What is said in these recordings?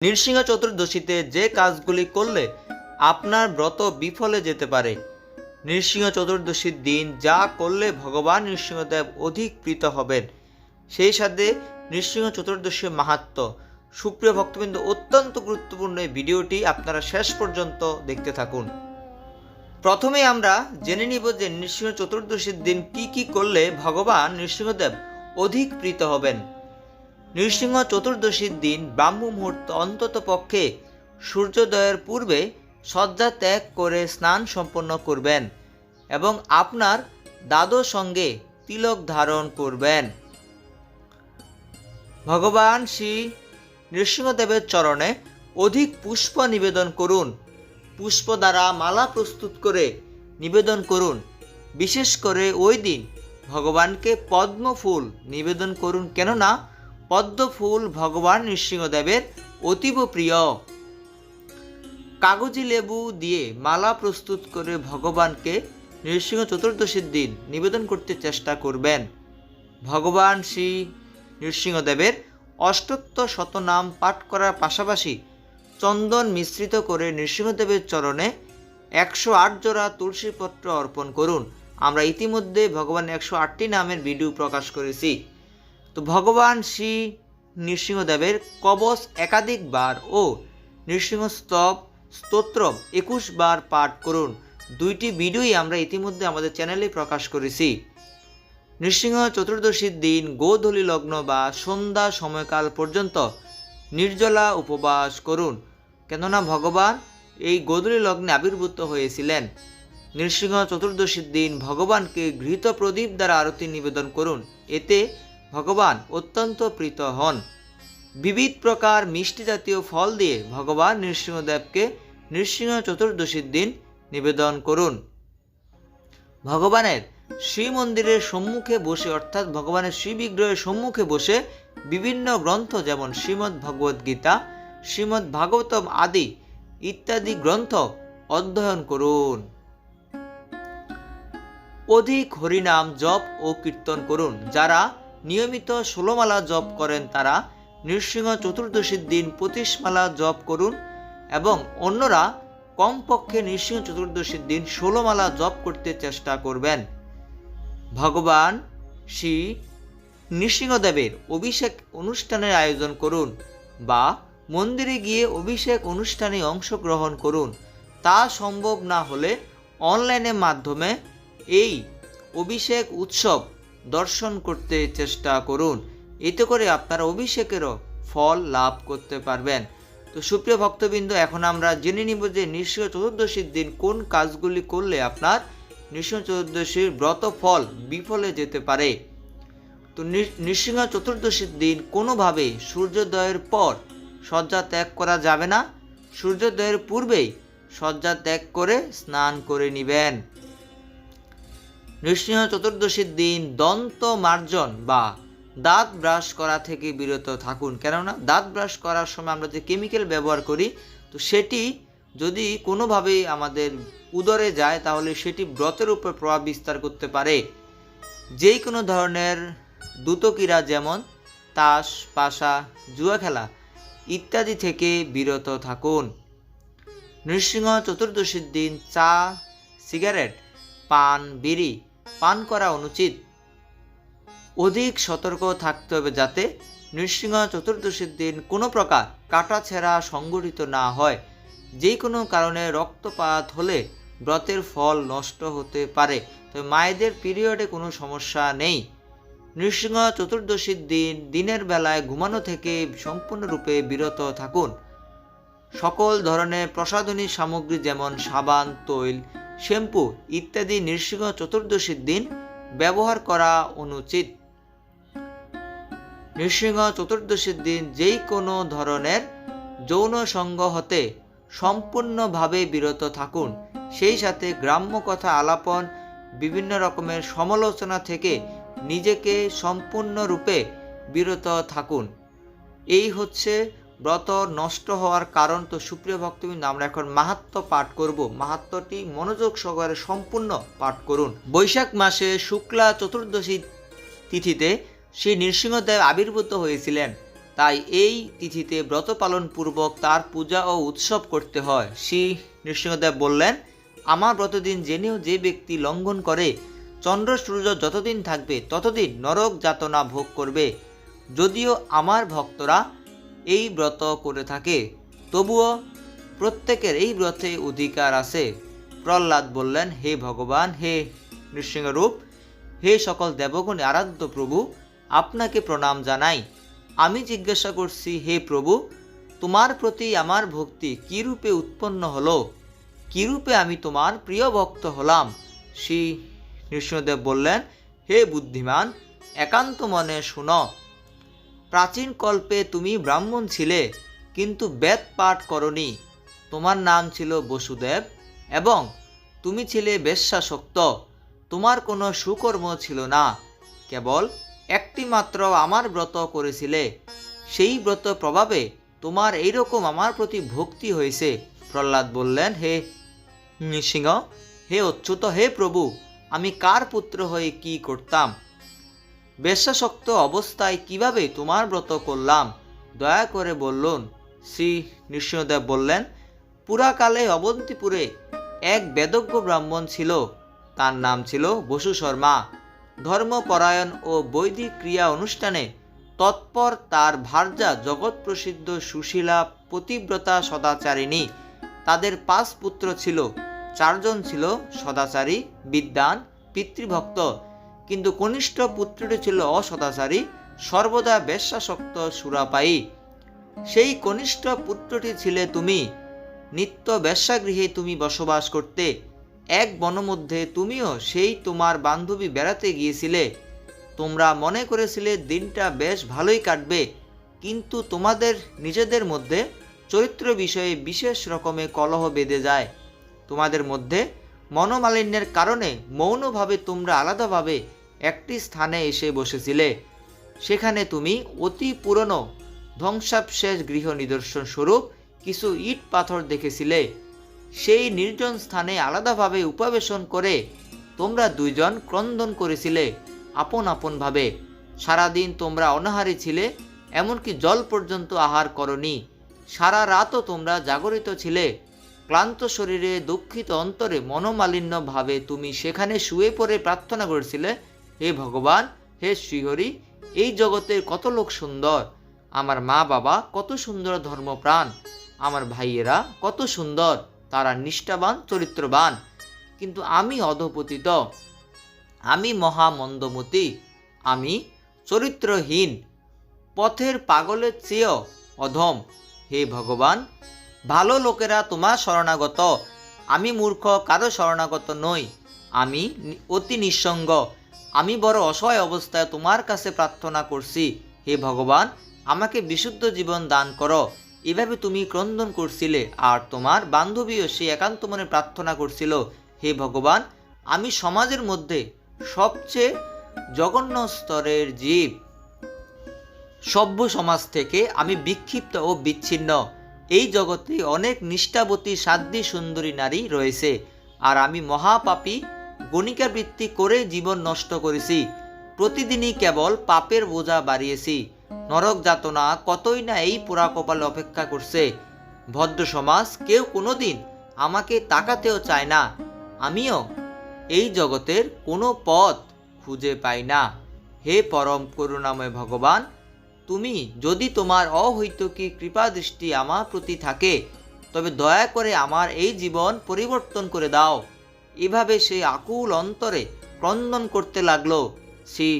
নৃসিংহ চতুর্দশীতে যে কাজগুলি করলে আপনার ব্রত বিফলে যেতে পারে। নৃসিংহ চতুর্দশীর দিন যা করলে ভগবান নৃসিংহদেব অধিক প্রীত হবেন। সেই সাথে নৃসিংহ চতুর্দশীর মাহাত্ম। সুপ্রিয় ভক্তবৃন্দ, অত্যন্ত গুরুত্বপূর্ণ এই ভিডিওটি আপনারা শেষ পর্যন্ত দেখতে থাকুন। প্রথমে আমরা জেনে নিব যে নৃসিংহ চতুর্দশীর দিন কি কি করলে ভগবান নৃসিংহদেব অধিক প্রীত হবেন। নৃসিংহ চতুর্দশীর দিন ব্রাহ্ম মুহূর্ত অন্তত পক্ষে সূর্যোদয়ের পূর্বে শয্যা ত্যাগ করে স্নান সম্পন্ন করবেন এবং আপনার দাদর সঙ্গে তিলক ধারণ করবেন। ভগবান শ্রী নৃসিংহদেবের চরণে অধিক পুষ্প নিবেদন করুন। পুষ্প দ্বারা মালা প্রস্তুত করে নিবেদন করুন। বিশেষ করে ওই দিন ভগবানকে পদ্ম ফুল নিবেদন করুন। কেননা পদ্ম ফুল ভগবান নৃসিংহদেবের অতীব প্রিয়। কাগজি লেবু দিয়ে মালা প্রস্তুত করে ভগবানকে নৃসিংহ চতুর্দশীর দিন নিবেদন করতে চেষ্টা করবেন। ভগবান শ্রী নৃসিংহদেবের অষ্টোত্তর শতনাম পাঠ করার পাশাপাশি চন্দন মিশ্রিত করে নৃসিংহদেবের চরণে একশো আট জোড়া তুলসীপত্র অর্পণ করুন। আমরা ইতিমধ্যে ভগবান একশো আটটি নামের ভিডিও প্রকাশ করেছি। তো ভগবান শ্রী নৃসিংহদেবের কবচ একাধিকবার ও নৃসিংহ স্তব স্তোত্র একুশ বার পাঠ করুন। দুইটি ভিডিওই আমরা ইতিমধ্যে আমাদের চ্যানেলে প্রকাশ করেছি। নৃসিংহ চতুর্দশীর দিন গোধূলি লগ্ন বা সন্ধ্যা সময়কাল পর্যন্ত নির্জলা উপবাস করুন। কেননা ভগবান এই গোধূলি লগ্নে আবির্ভূত হয়েছিলেন। নৃসিংহ চতুর্দশীর দিন ভগবানকে ঘৃত প্রদীপ দ্বারা আরতি নিবেদন করুন। এতে ভগবান অত্যন্ত প্রীত হন। বিবিধ প্রকার মিষ্টি জাতীয় ফল দিয়ে ভগবান নৃসিংহদেবকে নৃসিংহ চতুর্দশীর দিন নিবেদন করুন। ভগবানের শ্রী মন্দিরের সম্মুখে বসে, অর্থাৎ ভগবানের শ্রী বিগ্রহের সম্মুখে বসে বিভিন্ন গ্রন্থ যেমন শ্রীমদ্ ভগবদ গীতা, শ্রীমদ্ ভাগবতম আদি ইত্যাদি গ্রন্থ অধ্যয়ন করুন। অধিক হরিনাম জপ ও কীর্তন করুন, যারা নিয়মিত ষোলোমালা জপ করেন তারা, নৃসিংহ চতুর্দশীর দিন পঁচিশমালা জপ করুন এবং অন্যরা কমপক্ষে নৃসিংহ চতুর্দশীর দিন ষোলোমালা জপ করতে চেষ্টা করবেন। ভগবান শ্রী নৃসিংহদেবের অভিষেক অনুষ্ঠানের আয়োজন করুন বা মন্দিরে গিয়ে অভিষেক অনুষ্ঠানে অংশগ্রহণ করুন। তা সম্ভব না হলে অনলাইনের মাধ্যমে এই অভিষেক উৎসব দর্শন করতে চেষ্টা করুন। এতে করে আপনারা অভিষেকেরও ফল লাভ করতে পারবেন। তো সুপ্রিয় ভক্তবৃন্দ, এখন আমরা জেনে নিব যে নৃসিংহ চতুর্দশীর দিন কোন কাজগুলি করলে আপনার নৃসিংহ চতুর্দশীর ব্রত ফল বিফলে যেতে পারে? তো নৃসিংহ চতুর্দশীর দিন কোনোভাবে সূর্যোদয়ের পর শয্যা ত্যাগ করা যাবে না। সূর্যোদয়ের পূর্বেই শয্যা ত্যাগ করে স্নান করে নেবেন। নৃসিংহ চতুর্দশীর দিন দন্ত মার্জন বা দাঁত ব্রাশ করা থেকে বিরত থাকুন। কেননা দাঁত ব্রাশ করার সময় আমরা যে কেমিক্যাল ব্যবহার করি, তো সেটি যদি কোনোভাবেই আমাদের উদরে যায়, তাহলে সেটি ব্রতের উপর প্রভাব বিস্তার করতে পারে। যেই কোনো ধরনের দ্রুতক্রীড়া যেমন তাস, পাশা, জুয়া খেলা ইত্যাদি থেকে বিরত থাকুন। নৃসিংহ চতুর্দশীর দিন চা, সিগারেট, পান, বিড়ি পান করা অনুচিত। অধিক সতর্ক থাকতে হবে যাতে নৃসিংহ চতুর্দশীর দিন কোনো প্রকার কাটা ছেঁড়া সংঘটিত না হয়। যে কোনো কারণে রক্তপাত হলে ব্রতের ফল নষ্ট হতে পারে। তবে মায়েদের পিরিয়ডে কোনো সমস্যা নেই। নৃসিংহ চতুর্দশীর দিন দিনের বেলায় ঘুমানো থেকে সম্পূর্ণরূপে বিরত থাকুন। সকল ধরনের প্রসাধনী সামগ্রী যেমন সাবান, তৈল শ্যাম্পু ইত্যাদি নৃসিংহ চতুর্দশীর দিন ব্যবহার করা অনুচিত। নৃসিংহ চতুর্দশীর দিন যেই কোনো ধরনের যৌন সঙ্গ হতে সম্পূর্ণভাবে বিরত থাকুন। সেই সাথে গ্রাম্য কথা আলাপন, বিভিন্ন রকমের সমালোচনা থেকে নিজেকে সম্পূর্ণরূপে বিরত থাকুন। এই হচ্ছে ব্রত নষ্ট হওয়ার কারণ তো সুপ্রিয় ভক্তবৃন্দ, আমরা এখন মাহাত্ম পাঠ করব। মাহাত্মটি মনোযোগ সহকারে সম্পূর্ণ পাঠ করুন। বৈশাখ মাসে শুক্লা চতুর্দশী তিথিতে শ্রী নৃসিংহদেব আবির্ভূত হয়েছিলেন। তাই এই তিথিতে ব্রত পালন পূর্বক তার পূজা ও উৎসব করতে হয়। শ্রী নৃসিংহদেব বললেন, আমার ব্রতদিন জেনেও যে ব্যক্তি লঙ্ঘন করে, চন্দ্র সূর্য যতদিন থাকবে, ততদিন নরক যাতনা ভোগ করবে। যদিও আমার ভক্তরা এই ব্রত করে থাকে। তবুও প্রত্যেকের এই ব্রতে অধিকার আছে। প্রহ্লাদ বললেন, হে ভগবান, হে নৃসিংহরূপ, হে সকল দেবগণে আরাধ্য প্রভু, আপনাকে প্রণাম জানাই। আমি জিজ্ঞাসা করছি, হে প্রভু, তোমার প্রতি আমার ভক্তি কী রূপে উৎপন্ন হলো? কীরূপে আমি তোমার প্রিয় ভক্ত হলাম? শ্রী নৃসিংহদেব বললেন, হে বুদ্ধিমান, একান্ত মনে শুনো প্রাচীন কল্পে তুমি ব্রাহ্মণ ছিলে, কিন্তু বেদ পাঠ করনি। তোমার নাম ছিল বসুদেব এবং তুমি ছিলে বেশ্যাসক্ত। তোমার কোনো সুকর্ম ছিল না। কেবল একটি মাত্র আমার ব্রত করেছিলে। সেই ব্রত প্রভাবে তোমার এইরকম আমার প্রতি ভক্তি হয়েছে। প্রহ্লাদ বললেন, হে নৃসিংহ, হে অচ্যুত, হে প্রভু, আমি কার পুত্র হয়ে কি করতাম? বেশ্যাসক্ত অবস্থায় কীভাবে তোমার ব্রত করলাম? দয়া করে বললুন শ্রী নৃসিংহদেব বললেন, পুরাকালে অবন্তিপুরে এক বেদজ্ঞ ব্রাহ্মণ ছিল। তার নাম ছিল বসু শর্মা। ধর্মপরায়ণ ও বৈদিক ক্রিয়া অনুষ্ঠানে তৎপর তার ভার্যা জগৎ প্রসিদ্ধ সুশীলা পতিব্রতা সদাচারিণী। তাদের পাঁচ পুত্র ছিল। চারজন ছিল সদাচারী, বিদ্বান, পিতৃভক্ত। কিন্তু কনিষ্ঠ পুত্রটি ছিল অসদাচারী, সর্বদা বেশ্যাসক্ত সুরাপায়ী। সেই কনিষ্ঠ পুত্রটি ছিলে তুমি। নিত্য বেশ্যাগৃহে তুমি বসবাস করতে। এক বনমধ্যে তুমিও সেই তোমার বান্ধবী বেড়াতে গিয়েছিলে। তোমরা মনে করেছিলে দিনটা বেশ ভালোই কাটবে, কিন্তু তোমাদের নিজেদের মধ্যে চরিত্র বিষয়ে বিশেষ রকমে কলহ বেঁধে যায়। তোমাদের মধ্যে মনোমালিন্যের কারণে মৌনভাবে তোমরা আলাদাভাবে একটি স্থানে এসে বসেছিলে। সেখানে তুমি অতি পুরনো ধ্বংসাবশেষ গৃহ নিদর্শন স্বরূপ কিছু ইট পাথর দেখেছিলে। সেই নির্জন স্থানে আলাদাভাবে উপবেশন করে তোমরা দুইজন ক্রন্দন করেছিলে আপন আপনভাবে সারাদিন তোমরা অনাহারী ছিলে, এমনকি জল পর্যন্ত আহার করনি। সারা রাতও তোমরা জাগরিত ছিলে। ক্লান্ত শরীরে দুঃখিত অন্তরে মনোমালিন্য ভাবে তুমি সেখানে শুয়ে পড়ে প্রার্থনা করেছিলে হে ভগবান, হে শ্রীহরি, এই জগতের কত লোক সুন্দর। আমার মা বাবা কত সুন্দর ধর্মপ্রাণ। আমার ভাইয়েরা কত সুন্দর, তারা নিষ্ঠাবান, চরিত্রবান। কিন্তু আমি অধপতিত। আমি মহামন্দমতি। আমি চরিত্রহীন। পথের পাগলের চেয়েও অধম। হে ভগবান, ভালো লোকেরা তোমার শরণাগত। আমি মূর্খ, কারও শরণাগত নই। আমি অতি নিঃসঙ্গ। আমি বড় অসহায় অবস্থায় তোমার কাছে প্রার্থনা করছি। হে ভগবান, আমাকে বিশুদ্ধ জীবন দান করো। এভাবে তুমি ক্রন্দন করছিলে, আর তোমার বান্ধবীও সে একান্ত মনে প্রার্থনা করছিল। হে ভগবান, আমি সমাজের মধ্যে সবচেয়ে জঘন্য স্তরের জীব। সভ্য সমাজ থেকে আমি বিক্ষিপ্ত ও বিচ্ছিন্ন। এই জগতে অনেক নিষ্ঠাবতী সাধ্বী সুন্দরী নারী রয়েছে, আর আমি মহাপাপী গণিকাবৃত্তি করে জীবন নষ্ট করেছি। প্রতিদিনই কেবল পাপের বোঝা বাড়িয়েছি। নরক যাতনা কতই না এই পোড়া কপাল অপেক্ষা করছে। ভদ্র সমাজ কেউ কোনোদিন আমাকে তাকাতেও চায় না। আমিও এই জগতের কোনো পথ খুঁজে পাই না। হে পরম করুণাময় ভগবান, তুমি যদি তোমার অহৈতুকী কৃপা দৃষ্টি আমার প্রতি থাকে, তবে দয়া করে আমার এই জীবন পরিবর্তন করে দাও। এভাবে সে আকুল অন্তরে ক্রন্দন করতে লাগল। শ্রী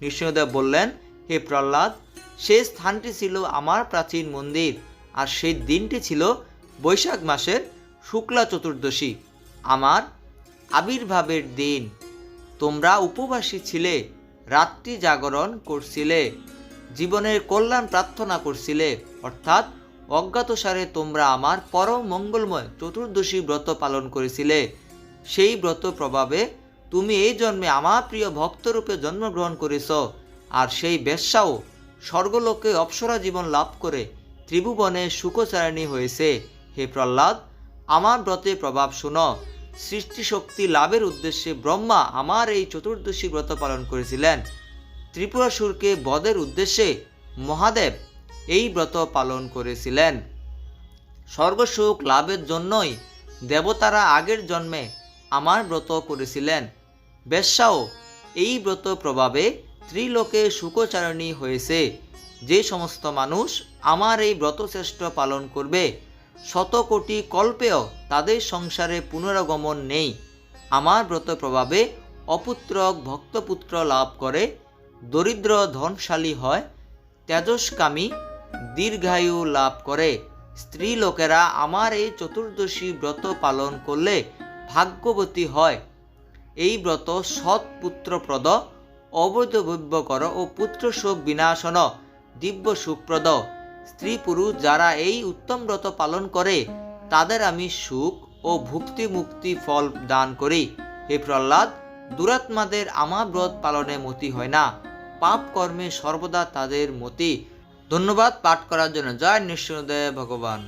নৃসিংহদেব বললেন, হে প্রহ্লাদ, সে স্থানটি ছিল আমার প্রাচীন মন্দির, আর সেই দিনটি ছিল বৈশাখ মাসের শুক্লা চতুর্দশী। আমার আবির্ভাবের দিন। তোমরা উপবাসী ছিলে, রাত্রি জাগরণ করছিলে, জীবনের কল্যাণ প্রার্থনা করছিলে, অর্থাৎ অজ্ঞাতসারে তোমরা আমার পরম মঙ্গলময় চতুর্দশী ব্রত পালন করেছিলে। সেই ব্রত প্রভাবে তুমি এই জন্মে আমার প্রিয় ভক্তরূপে জন্মগ্রহণ করেছ। আর সেই বেশ্যাও স্বর্গলোকে অপ্সরা জীবন লাভ করে ত্রিভুবনে সুখচারিণী হয়েছে। হে প্রহ্লাদ, আমার ব্রতে প্রভাব শুনো। সৃষ্টিশক্তি লাভের উদ্দেশ্যে ব্রহ্মা আমার এই চতুর্দশী ব্রত পালন করেছিলেন। ত্রিপুরাসুরকে বদের উদ্দেশ্যে মহাদেব এই ব্রত পালন করেছিলেন। স্বর্গসুখ লাভের জন্যই দেবতারা আগের জন্মে আমার ব্রত করেছিলেন। বেশ্যাও, এই ব্রত প্রভাবে ত্রিলোকে সুখচারণী হয়েছে। যে সমস্ত মানুষ আমার এই ব্রতশ্রেষ্ঠ পালন করবে, শত কোটি কল্পেও তাদের সংসারে পুনরাগমন নেই। আমার ব্রত প্রভাবে অপুত্রক ভক্তপুত্র লাভ করে, দরিদ্র ধনশালী হয়, তেজস্কামী দীর্ঘায়ু লাভ করে। স্ত্রী লোকেরা আমার এই চতুর্দশী ব্রত পালন করলে ভাগ্যবতী হয়। এই ব্রত সৎ পুত্রপ্রদ অবৈধভব্যকর ও পুত্র শোক বিনাশন, দিব্য সুখপ্রদ স্ত্রী পুরুষ যারা এই উত্তম ব্রত পালন করে, তাদের আমি সুখ ও ভুক্তি মুক্তি ফল দান করি। হে প্রহ্লাদ, দুরাত্মাদের আমার ব্রত পালনে মতি হয় না। পাপ কর্মে সর্বদা তাদের মতি। ধন্যবাদ পাঠ করার জন্য। জয় নৃসিংহদেব ভগবান।